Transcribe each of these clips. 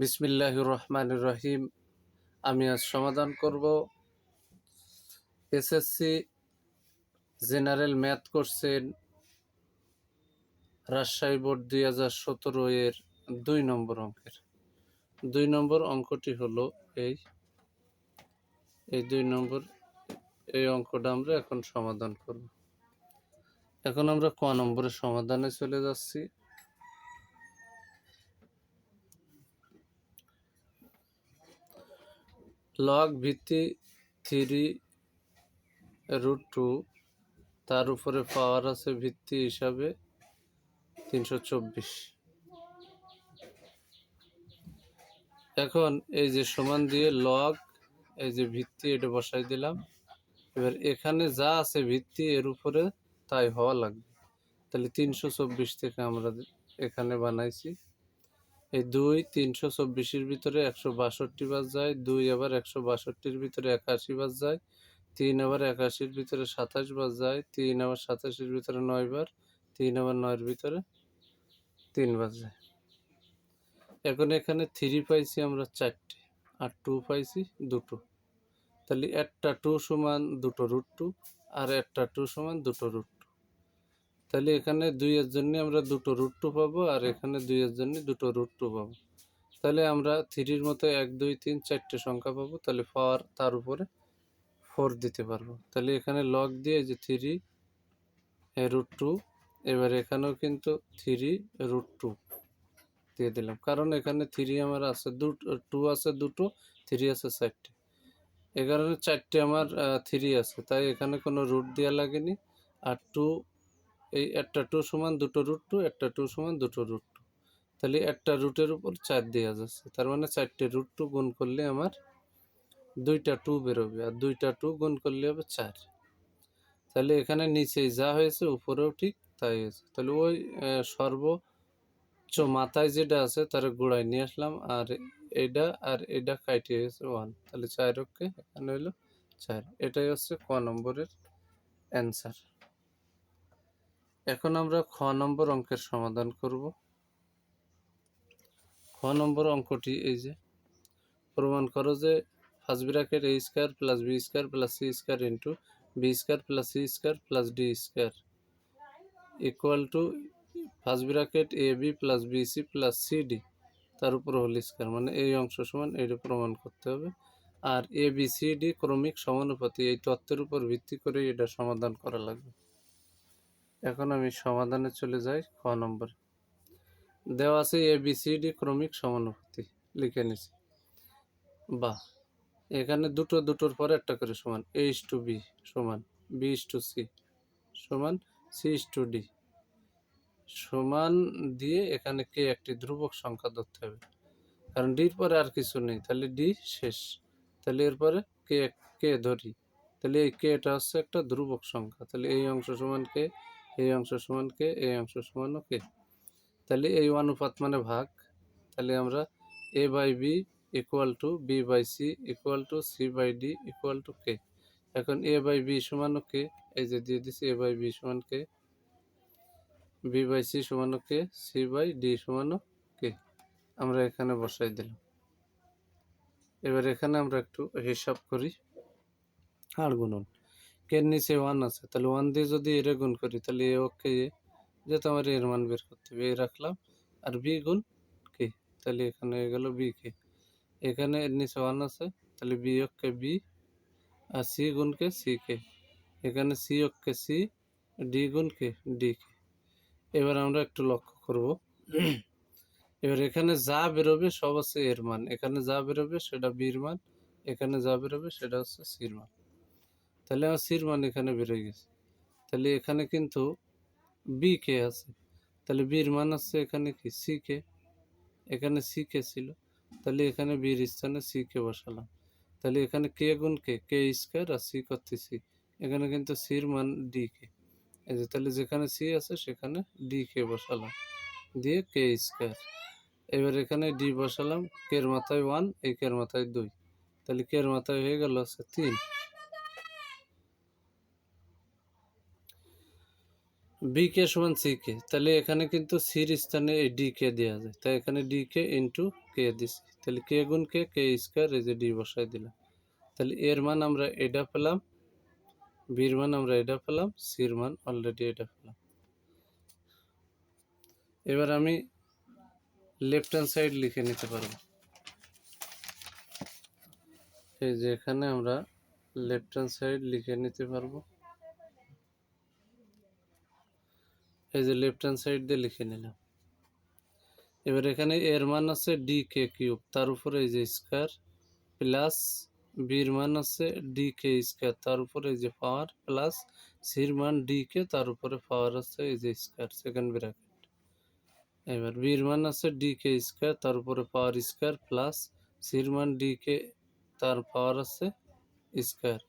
বিসমিল্লাহ রহমান রহিম। আমি আজ সমাধান করব। এসএসসি জেনারেল ম্যাথ করছেন রাজশাহী বোর্ড দুই হাজার সতেরো এর দুই নম্বর অঙ্কের। দুই নম্বর অঙ্কটি হলো এই। এই দুই নম্বর, এই অঙ্কটা আমরা এখন সমাধান করব। এখন আমরা ক নম্বরের সমাধানে চলে যাচ্ছি। লগ ভিত্তি থ্রি রুট টু তার উপরে পাওয়ার আছে ভিত্তি হিসাবে তিনশো চব্বিশ। এখন এই যে সমান দিয়ে লগ এই যে ভিত্তি, এটা বসাই দিলাম। এবার এখানে যা আছে ভিত্তি, এর উপরে তাই হওয়া লাগবে। তাহলে তিনশো চব্বিশ থেকে আমরা এখানে বানাইছি। এই দুই তিনশো চব্বিশের ভিতরে একশো বাষট্টি বাস যায়, দুই আবার একশো বাষট্টির ভিতরে একাশি বাস যায়, তিন আবার একাশির ভিতরে সাতাশ বাস যায়, তিন আবার সাতাশের ভিতরে নয় বার, তিন আবার নয়ের ভিতরে তিন বাস যায়। এখন এখানে থ্রি পাইছি আমরা চারটে, আর টু পাইছি দুটো। তাহলে একটা টু সমান দুটো রুট টু আর একটা টু সমান দুটো রুট তাহলে এখানে দুইয়ের জন্য আমরা দুটো রুট টু পাবো আর এখানে দুইয়ের জন্য দুটো রুট টু পাবো। তাহলে আমরা থ্রির মতো এক, দুই, তিন, চারটে সংখ্যা পাবো, তাহলে পাওয়ার তার উপরে ফোর দিতে পারব। তাহলে এখানে লগ দিয়ে যে থ্রি রুট টু এবার এখানেও কিন্তু থ্রি রুট টু দিয়ে দিলাম। কারণ এখানে থ্রি আমার আছে দুটো টু আছে দুটো থ্রি আছে চারটে। এ কারণে চারটে আমার থ্রি আছে, তাই এখানে কোনো রুট দেওয়া লাগেনি। আর টু এই একটা টু সমান দুটো রুট টু একটা টু সমান দুটো রুট টু তাহলে একটা রুটের উপর চার দেওয়া যাচ্ছে। তার মানে চারটে রুট টু গুণ করলে আমার দুইটা টু বেরোবে, আর দুইটা টু গুণ করলে হবে চার। তাহলে এখানে নিচে যা হয়েছে, উপরেও ঠিক তাই হয়েছে। তাহলে ওই সর্বোচ্চ মাথায় যেটা আছে তার গোড়ায় নিয়ে আসলাম, আর এটা আর এটা কাইটে হয়েছে ওয়ান তাহলে চার অক্ষে এখানে হলো চার। এটাই হচ্ছে ক নম্বরের অ্যান্সার এখন আমরা খ নম্বর অঙ্কের সমাধান করব। খ নম্বর অঙ্কটি এই যে, প্রমাণ করো যে first bracket A square plus B square plus C square into B square plus C square plus D square. Equal to first bracket A B plus B C plus C D, তার উপর whole square মানে এই অংশ সমান এইটা প্রমাণ করতে হবে। আর এ বি সি ডি ক্রমিক সমানুপাতি, এই তত্ত্বের উপর ভিত্তি করে এটা সমাধান করা লাগবে। এখন আমি সমাধানে চলে যাই, খ নম্বর। দেওয়া আছে এ বি সি ডি ক্রমিক সমানুপাতি, লিখে নিছি। বা এখানে দুটো, দুটোর পরে একটা করে সমান এ ইস টু বি সমান বি ইস টু সি সমান সি ইস টু ডি সমান দিয়ে এখানে কে একটি ধ্রুবক সংখ্যা ধরতে হবে। কারণ ডির পরে আর কিছু নেই, তাহলে ডি শেষ। তাহলে এরপরে কে কে ধরি। তাহলে এই কে এটা হচ্ছে একটা ধ্রুবক সংখ্যা, তাহলে এই অংশ সমান কে এই অংশ সমান কে এই অংশ সমানও কে তাহলে এই অনুপাত মানে ভাগ। তাহলে আমরা A by B equal to B by C equal to C by D equal to K এখন এ বাই বি সমানও কে এই যে দিয়ে দিচ্ছি এ বাই বি সমান কে বি বাই সি সমানও কে সি বাই ডি সমানও কে আমরা এখানে বসাই দিলাম। এবার এখানে আমরা একটু হিসাব করি। আর গুণন কের নিচে ওয়ান আছে, তাহলে ওয়ান দিয়ে যদি এর গুণ করি, তাহলে এ ওকে এ যেহেতু আমার এর মান বের করতে হবে এ রাখলাম। আর বি গুণ কে তাহলে এখানে গেল বি কে এখানে এর নিচে ওয়ান আছে, তাহলে বি ওকে বি আর সি গুণ কে সি কে এখানে সি ওকে সি ডি গুণ কে ডি কে এবার আমরা একটু লক্ষ্য করব। এবার এখানে যা বেরোবে, সব আছে এর মান। এখানে যা বেরোবে, সেটা বির মান। এখানে যা বেরোবে, সেটা হচ্ছে সির মান। তাহলে আমার সির মান এখানে বেরোয় গেছে। তাহলে এখানে কিন্তু বি কে আছে। তাহলে বির মান আছে এখানে কি? সি কে এখানে সি কে ছিল। তাহলে এখানে বির স্থানে সি কে বসালাম। তাহলে এখানে কে গুণ কে কে স্কোয়ার আর সি করতেছি। এখানে কিন্তু সির মান ডি কে এই যে তাহলে যেখানে সি আছে সেখানে ডি কে বসালাম। দিয়ে কে স্কোয়ার এবার এখানে ডি বসালাম। কের মাথায় ওয়ান এই কের মাথায় দুই। তাহলে কের মাথায় হয়ে গেল আছে তিন। বি কে সমান সি কে তাহলে এখানে কিন্তু সির স্থানে এই ডি কে দেওয়া যায়, তাই এখানে ডি কে ইন্টু কে দিছি, তাহলে কে গুণ কে কে স্কোয়ার এই যে ডি বসাই দিলাম, তাহলে এর মান আমরা এটা পেলাম বির মান আমরা এটা পেলাম সির মান অলরেডি এটা পেলাম। এবার আমি লেফট হ্যান্ড সাইড লিখে নিতে পারব। এই যে এখানে আমরা লেফট হ্যান্ড সাইড লিখে নিতে পারব। এই যে লেফট হ্যান্ড সাইড দিয়ে লিখে নিলাম। এবার এখানে এর মান আছে ডি কে কিউব তার উপরে এই যে স্কোয়ার প্লাস বির মান আছে ডি কে স্কোয়ার তার উপরে এই যে পাওয়ার প্লাস সির মান ডি কে তার উপরে পাওয়ার আছে এই যে স্কোয়ার সেকেন্ড ব্র্যাকেট এবার বির মান আছে ডি কে স্কোয়ার তার উপরে পাওয়ার স্কোয়ার প্লাস সির মান ডি কে তার পাওয়ার আছে স্কোয়ার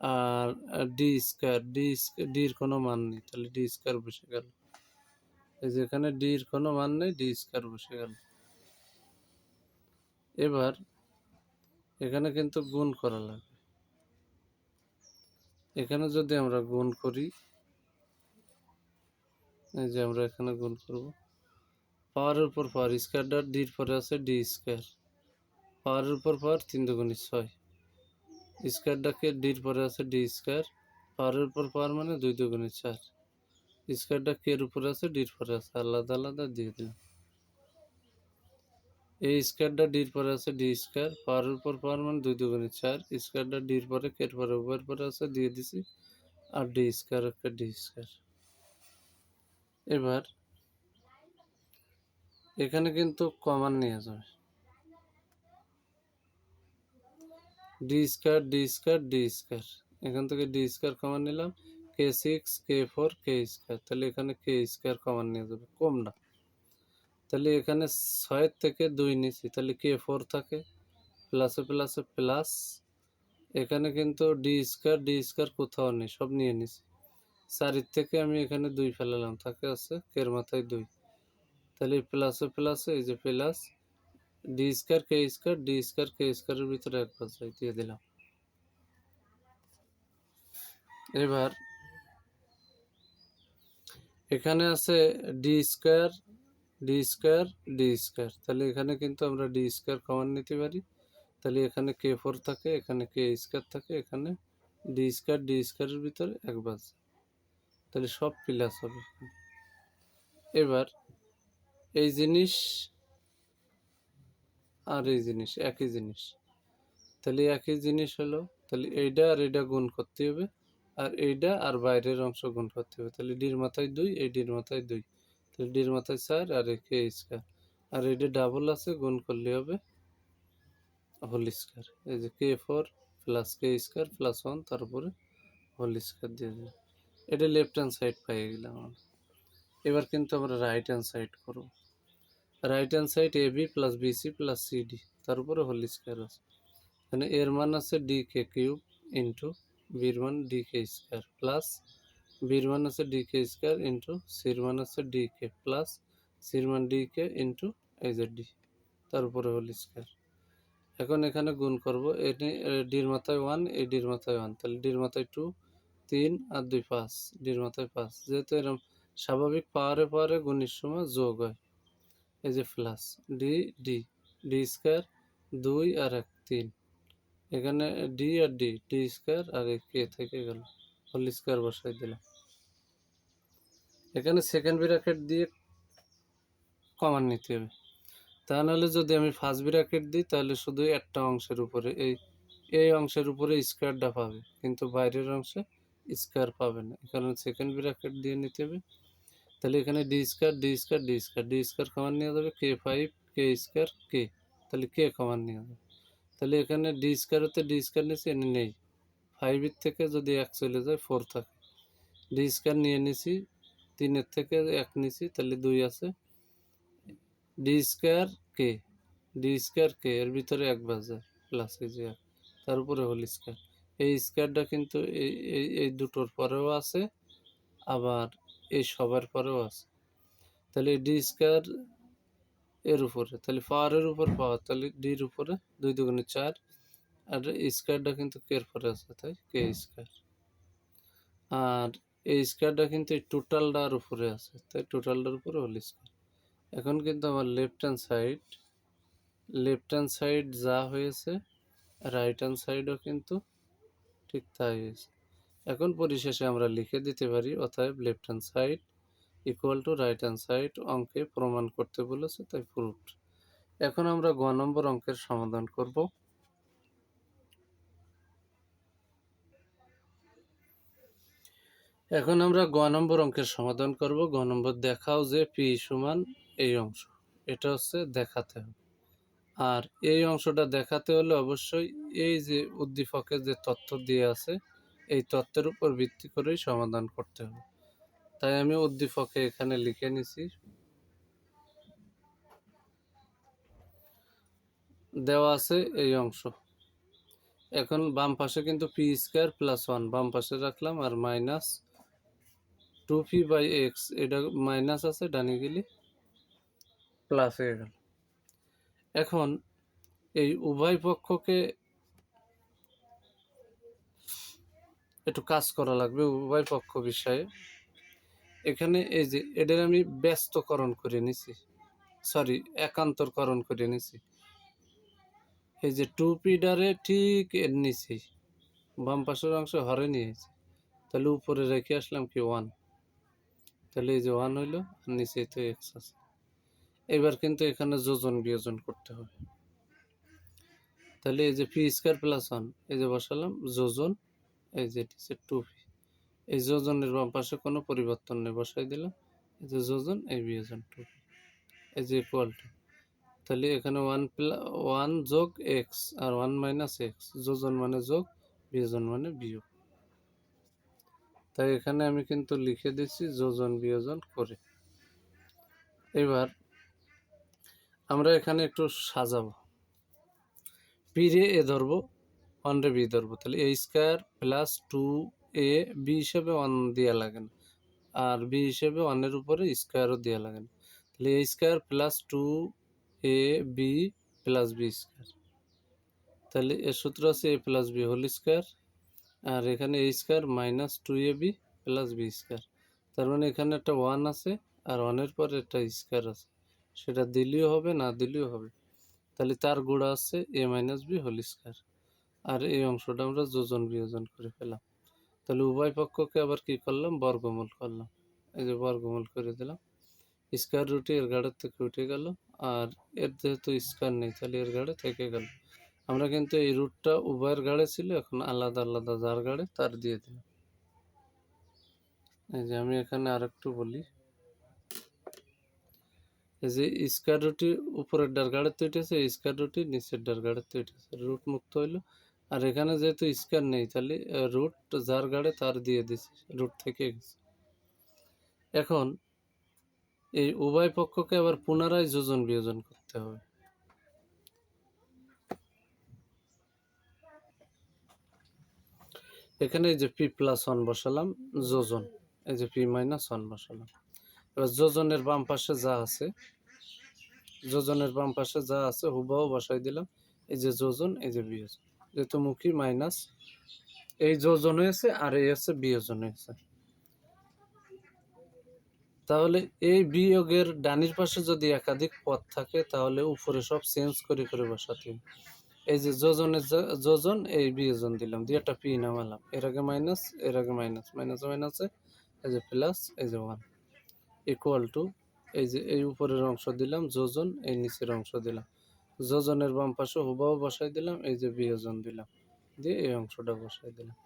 আর ডি স্কোয়ার ডি ডির কোনো মান নেই, তাহলে ডি স্কোয়ার বসে গেল। এই যেখানে ডির কোনো মান নেই ডি স্কোয়ার বসে গেল। এবার এখানে কিন্তু গুণ করা লাগবে। এখানে যদি আমরা গুণ করি, এই যে আমরা এখানে গুণ করব পাওয়ারের উপর পাওয়ার স্কোয়ারটা ডির পরে আছে ডি স্কোয়ার পাওয়ারের উপর পাওয়ার তিন দুগুণি ছয়। স্কোয়ারটাকে ডির পরে আছে ডি স্কোয়ার পাওয়ারের উপর পাওয়ার মানে দুই দুগুণি চার। স্কোয়ারটা কের উপরে আছে, ডির পরে আছে, আলাদা আলাদা দিয়ে দিলাম এই স্কোয়ারটা ডির পরে আছে, ডি স্কোয়ার পাওয়ারের উপর পাওয়ার মানে দুই দুগুণি চার। স্কোয়ারটা ডির পরে কের পরে, উভয়ের পরে আছে, দিয়ে দিছি। আর ডি স্কোয়ার একটা ডি স্কোয়ার এবার এখানে কিন্তু কমান নিয়ে যাবে। D square D square D square এখান থেকে ডি স্কোয়ার কমান নিলাম। K six K four K square তাহলে এখানে কে স্কোয়ার কমান নিয়ে যাবে, কম না। তাহলে এখানে ছয়ের থেকে দুই নিছি তাহলে কে ফোর থাকে প্লাসে প্লাসে প্লাস এখানে কিন্তু ডি স্কোয়ার ডি স্কোয়ার কোথাও নেই, সব নিয়ে নিছি চারির থেকে আমি এখানে দুই ফেলালাম, থাকে আছে কের মাথায় দুই। তাহলে প্লাসে প্লাসে এই যে plus D square K square D square K স্কোয়ারের ভিতরে এক বাজায় দিয়ে দিলাম। এবার এখানে আছে D square D square D square তাহলে এখানে কিন্তু আমরা ডি স্কোয়ার কমন নিতে পারি। তাহলে এখানে কে ফোর থাকে, এখানে কে স্কোয়ার থাকে, এখানে ডি স্কোয়ার ডি স্কোয়ারের ভিতরে এক বাজ তাহলে সব প্লাস হবে এবার এই জিনিস আর এই জিনিস, একই জিনিস। তাহলে একই জিনিস হলো, তাহলে এইটা আর এইটা গুণ করতে হবে। আর এইটা আর বাইরের অংশ গুণ করতে হবে। তাহলে ডির মাথায় দুই, এই ডির মাথায় দুই। তাহলে ডির মাথায় চার আর কে স্কোয়ার আর এইটা ডাবল আছে, গুণ করলে হবে হোল স্কোয়ার এই যে K four plus K square plus one তারপরে হোল স্কোয়ার দিয়ে দিলাম। এটা লেফট হ্যান্ড সাইড পাইয়ে গেলাম এবার কিন্তু আমরা রাইট হ্যান্ড সাইড করব। Right hand side A B plus BC plus CD তার উপরে হোল স্কোয়ার আছে। মানে এর মান আছে ডি কে কিউব ইন্টু বির মান ডি কে স্কোয়ার প্লাস বির মান আছে ডি কে স্কোয়ার ইন্টু সির মান আছে ডি কে প্লাস সির মান ডি কে ইন্টু এই যে ডি তার উপরে হোল স্কোয়ার এখন এখানে গুণ করব এটি ডির মাথায় ওয়ান এই ডির মাথায় ওয়ান তাহলে ডির মাথায় টু তিন আর দুই পাঁচ ডির মাথায় পাঁচ। যেহেতু এরকম স্বাভাবিক পাওয়ারে পাওয়ারে গুণের সময় যোগ হয়, এই যে plus D D D square দুই আর এক, তিন। এখানে ডি আর ডি ডি স্কোয়ার আর কে থেকে গেল। হোল স্কোয়ার বসাই দিলাম। এখানে সেকেন্ড ব্র্যাকেট দিয়ে কমান নিতে হবে। তা নাহলে যদি আমি ফার্স্ট ব্র্যাকেট দিই, তাহলে শুধু একটা অংশের উপরে, এই এই অংশের উপরে স্কোয়ারটা পাবে। কিন্তু বাইরের অংশে স্কোয়ার পাবে না। এখানে সেকেন্ড ব্র্যাকেট দিয়ে নিতে হবে। তাহলে এখানে d square d square d square d square common নেওয়া যাবে। কে ফাইভ কে স্কোয়ার কে তাহলে কে কমান নেওয়া যাবে। তাহলে এখানে ডি স্কোয়ার হতে ডি স্কোয়ার নিয়েছি, এনে নেই। ফাইভের থেকে যদি এক চলে যায় ফোর থাকে। ডি স্কোয়ার নিয়ে নিছি, তিনের থেকে এক নিছি, তাহলে দুই আছে। ডি স্কোয়ার কে? ডি স্কোয়ার কে? এর ভিতরে এক বাজে প্লাস এই যে তার উপরে হোল স্কোয়ার এই স্কোয়ারটা কিন্তু এই এই এই দুটোর পরেও আছে, আবার এই সবার পরেও আছে। তাহলে ডি স্কোয়ার এর উপরে, তাহলে পাওয়ারের উপর পাওয়ার তাহলে ডির উপরে দুই দুগুণে চার, আর স্কোয়ারটা কিন্তু কের পরে আছে, তাই কে স্কোয়ার আর এই স্কোয়ারটা কিন্তু এই টোটালটার উপরে আছে, তাই টোটালটার উপরে হোল স্কোয়ার এখন কিন্তু আমার left hand side left hand side যা হয়েছে রাইট হ্যান্ড সাইডও কিন্তু ঠিক তাই হয়েছে। এখন পরিশেষে আমরা লিখে দিতে পারি, অতএব left hand side equal to right hand side অঙ্কে প্রমাণ করতে বলেছে, তাই প্রুফড এখন আমরা গ নম্বর অঙ্কের সমাধান করব। এখন আমরা গ নম্বর অঙ্কের সমাধান করব। গ নম্বর দেখাও যে পি সমান এই অংশ, এটা হচ্ছে দেখাতে হবে। আর এই অংশটা দেখাতে হলে অবশ্যই এই যে উদ্দীপকের যে তথ্য দিয়ে আছে, এই তত্ত্বের উপর ভিত্তি করেই সমাধান করতে হবে। তাই আমি উদ্দীপকে এখানে লিখে নিছি। দেওয়া আছে এই অংশ। এখন বাম পাশে কিন্তু পি স্কোয়ার প্লাস ওয়ান। বাম পাশে রাখলাম আর minus two p by x. এটা মাইনাস আছে, ডানি গেলে প্লাস হয়ে গেল। এখন এই উভয় পক্ষকে একটু কাজ করা লাগবে উভয় পক্ষ বিষয়ে। এখানে এই যে এদের আমি ব্যস্তকরণ করে নিছি। সরি একান্তরকরণ করে নিছি। এই যে টু পিডারে ঠিক এর নিচে বাম পাশের অংশ হরে নিয়েছি। তাহলে উপরে রেখে আসলাম কি ওয়ান তাহলে এই যে ওয়ান হইল নিচে তো এক্স আছে। এবার কিন্তু এখানে যোজন বিয়োজন করতে হবে। তাহলে এই যে পি স্কোয়ার প্লাস ওয়ান এই যে বসালাম, যোজন, এই যে টু পি এই যোজনের বাম পাশে কোনো পরিবর্তন নেই, বসাই দিলাম। এই যে যোজন, এই বিয়োজন টু এই যে ইকুয়াল টু তাহলে এখানে ওয়ান প্লাস ওয়ান যোগ এক্স আর ওয়ান মাইনাস এক্স যোজন মানে যোগ, বিয়োজন মানে বিয়োগ। তাই এখানে আমি কিন্তু লিখে দিচ্ছি যোজন, বিয়োজন করে। এবার আমরা এখানে একটু সাজাবো। পি রে এ ধরবো ওয়ান রে বি ধরবো। তাহলে a square plus two a b হিসেবে ওয়ান দেওয়া লাগে না। আর বি হিসেবে ওয়ানের উপরে স্কোয়ারও দেওয়া লাগে না। তাহলে a square plus two a b plus b square তাহলে এর সূত্র আছে a plus b whole square আর এখানে a square minus two a b plus b square তার মানে এখানে একটা ওয়ান আছে আর ওয়ানের পরে একটা স্কোয়ার আছে। সেটা দিলেও হবে, না দিলেও হবে। তাহলে তার গুণা আছে a minus b whole square আর এই অংশটা আমরা যোজন বিয়োজন করে ফেলাম তাহলে উভয় পক্ষকে আবার কি করলাম? বর্গমূল করলাম। এই যে বর্গমূল করে দিলাম। স্কোয়ার রুটে এর গাড়ের থেকে উঠে গেল আর এর যেহেতু স্কোয়ার নেই, তাহলে এর গাড়ে থেকে গেল। আমরা কিন্তু এই রুটটা উভয়ের গাড়ে ছিল, এখন আলাদা আলাদা যার গাড়ে তার দিয়ে দিলাম। এই যে আমি এখানে আর একটু বলি। এই যে স্কোয়ার রুটি উপরের ডার গাড়ে তো উঠেছে, স্কোয়ার রুটি নিচের ডার গাড়ে তো উঠেছে। রুট মুক্ত হইল। আর এখানে যেহেতু স্কোয়ার নেই, তাহলে রুট যার গাড়ে তার দিয়ে দিছি রুট থেকে এখন, এই উভয় পক্ষকে আবার পুনরায় যোজন বিয়োজন করতে হবে। এখানে এই যে পি প্লাস ওয়ান বসালাম, যোজন, এই যে পি মাইনাস ওয়ান বসালাম। এবার যোজনের বাম পাশে যা আছে, যোজনের বাম পাশে যা আছে হুবাও বসাই দিলাম। এই যে যোজন, এই যে বিয়োজন। যেহেতু মুখী মাইনাস, এই যোজন হয়েছে আর এই হচ্ছে বিয়োজন হয়েছে। তাহলে এই বিয়োগের ডানির পাশে যদি একাধিক পদ থাকে, তাহলে উপরে সব চেঞ্জ করে করে বসাতে। এই যে যোজনের যোজন, এই বিয়োজন দিলাম, দিয়ে একটা পি নামালাম। এর আগে মাইনাস এর আগে মাইনাস মাইনাস মাইনাসে এই যে প্লাস এই যে ওয়ান ইকুয়াল টু এই যে এই উপরের অংশ দিলাম, যোজন, এই নিচের অংশ দিলাম। যোজনের বাম পাশে হুবাও বসাই দিলাম, এই যে বিয়োজন দিলাম, দিয়ে এই অংশটা বসাই দিলাম।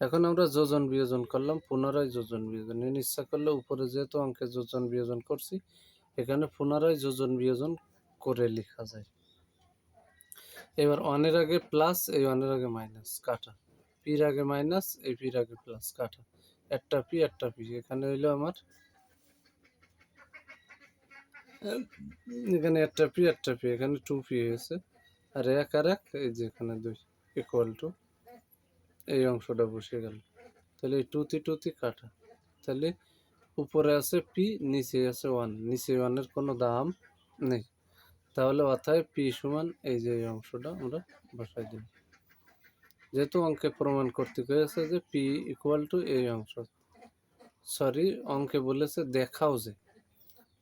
এখন আমরা যোজন বিয়োজন করলাম, পুনরায় যোজন বিয়োজন। এর ইচ্ছা করলে উপরে যেহেতু অঙ্কে যোজন বিয়োজন করছি, এখানে পুনরায় যোজন বিয়োজন করে লেখা যায়। এবার ওয়ানের আগে প্লাস এই ওয়ানের আগে মাইনাস কাটা। পির আগে মাইনাস এই পির আগে প্লাস কাটা। একটা পি একটা পি, এখানে হইল আমার এখানে একটা পি একটা পি এখানে টু পি হয়েছে। আর এক আর এক, এই যে এখানে দুই ইকুয়াল টু এই অংশটা বসে গেল। তাহলে এই টুতি টুতি কাটা। তাহলে উপরে আছে পি নিচে আছে ওয়ান নিচে ওয়ানের কোনো দাম নেই। তাহলে অথায় পি সমান এই যে এই অংশটা আমরা বসাই দিই যেহেতু অঙ্কে প্রমাণ করতে গিয়েছে যে পি ইকুয়াল টু এই অংশ। সরি অঙ্কে বলেছে দেখাও যে।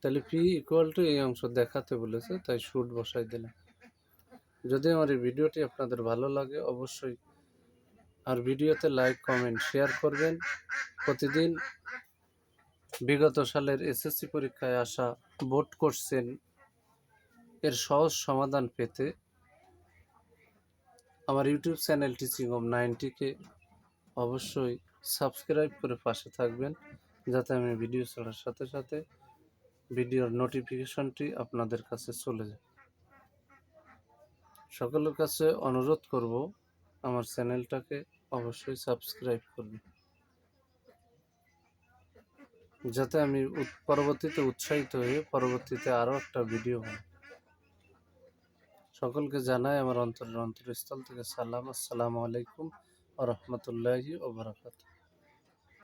তাহলে পি ইকুয়াল টু এই অংশ দেখাতে বলেছে, তাই শুট বসাই দিলাম। যদি আমার এই ভিডিওটি আপনাদের ভালো লাগে, অবশ্যই আর ভিডিওতে লাইক কমেন্ট শেয়ার করবেন। প্রতিদিন বিগত সালের এসএসসি পরীক্ষায় আসা বোর্ড কোশ্চেন এর সহজ সমাধান পেতে আমার ইউটিউব চ্যানেল টিচিং অফ নাইনটিকে অবশ্যই সাবস্ক্রাইব করে পাশে থাকবেন, যাতে আমি ভিডিও ছাড়ার সাথে সাথে ভিডিওর নোটিফিকেশনটি আপনাদের কাছে চলে যায়। সকলের কাছে অনুরোধ করব, আমার চ্যানেলটাকে অবশ্যই সাবস্ক্রাইব করবেন। যাতে আমি পরবর্তীতে উৎসাহিত হয়ে পরবর্তীতে আরও একটা ভিডিও বানাই। সকলকে জানাই আমার অন্তরের অন্তরস্থল থেকে সালাম। আসসালামু আলাইকুম আ রহমতুল্লাহি ওবরাকাতুহ